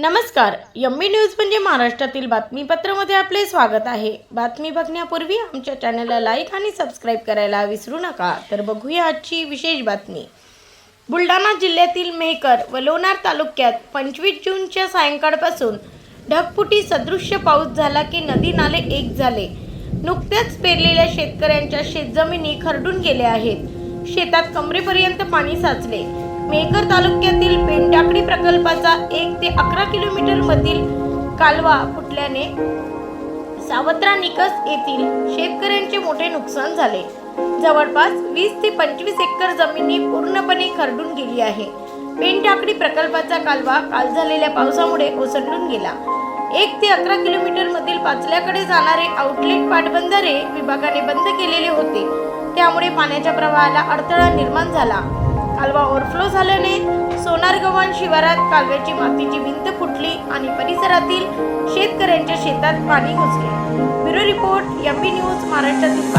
नमस्कार. Yummy news म्हणजे महाराष्ट्रातील बातमीपत्रामध्ये आपले स्वागत आहे. बातमी बघण्यापूर्वी आमच्या चॅनलला लाईक आणि सबस्क्राईब करायला विसरू नका. तर बघूया आजची विशेष बातमी. बुलढाणा जिल्ह्यातील मेहकर व लोणार तालुक्यात पंचवीस जूनच्या सायंकाळपासून ढगफुटी सदृश्य पाऊस झाला की नदी नाले एक झाले. नुकत्याच पेरलेल्या शेतकऱ्यांच्या शेतजमिनी खरडून गेल्या आहेत. शेतात कमरेपर्यंत पाणी साचले. मेहकर तालुक्यातील पेंडाकडी प्रकल्पाचा एक ते अकरा किलोमीटर मधील कालवा फुटल्याने सावत्रा निकस येथील शेतकऱ्यांचे मोठे नुकसान झाले. जवळपास वीस ते पंचवीस एकर जमिनी पूर्णपणे खरडून गेली आहे. पेनटाकडी प्रकल्पाचा कालवा काल झालेल्या पावसामुळे ओसंडून गेला. एक ते अकरा किलोमीटर मधील पाचल्याकडे जाणारे आउटलेट पाटबंधारे विभागाने बंद केलेले होते. त्यामुळे पाण्याच्या प्रवाहाला अडथळा निर्माण झाला. कालवा ओव्हरफ्लो झाल्याने सोनारगव्हाण शिवारात कालव्याची मातीची भिंत फुटली आणि परिसरातील शेतकऱ्यांच्या शेतात पाणी घुसले. ब्युरो रिपोर्ट एम न्यूज महाराष्ट्रातील